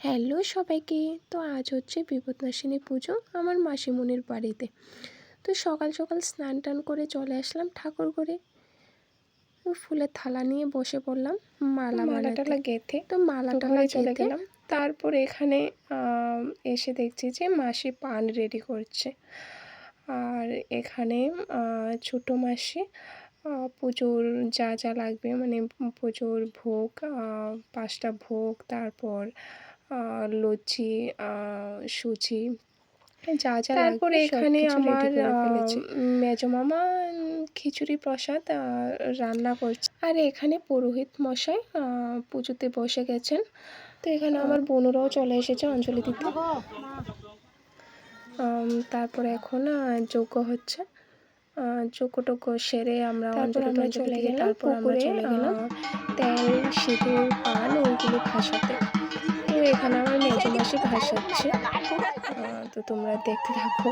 Hello সবাইকে। তো আজ হচ্ছে বিপদনাশিনী পুজো আমার মাসিমণির বাড়িতে। তো সকাল সকাল স্নান টান করে চলে আসলাম ঠাকুর করে ফুলের থালা নিয়ে বসে পড়লাম মালা মালাটালা গেথে। তো মালাটালা চলে গেলাম। তারপর এখানে এসে দেখছি যে মাসি পান রেডি করছে। আর এখানে ছোটো মাসি পুজোর যা যা লাগবে মানে পুজোর ভোগ পাঁচটা ভোগ তারপর লুচি সুজি যা যা তারপরে এখানে আমার মেজো মামা খিচুড়ি প্রসাদ রান্না করছে। আর এখানে পুরোহিত মশাই পুজোতে বসে গেছেন। তো এখানে আমার বোনরাও চলে এসেছে অঞ্জলি দিতে। তারপরে এখন যজ্ঞ হচ্ছে। চোখো সেরে আমরা অঞ্জলি চলে গেলাম তারপর আমরা চলে গেলাম। তেল সিঁদুর পান ওইগুলো ভাসাতে তো এখন আমার মেজো মাসি ঘাস হচ্ছে তো তোমরা দেখতে থাকো।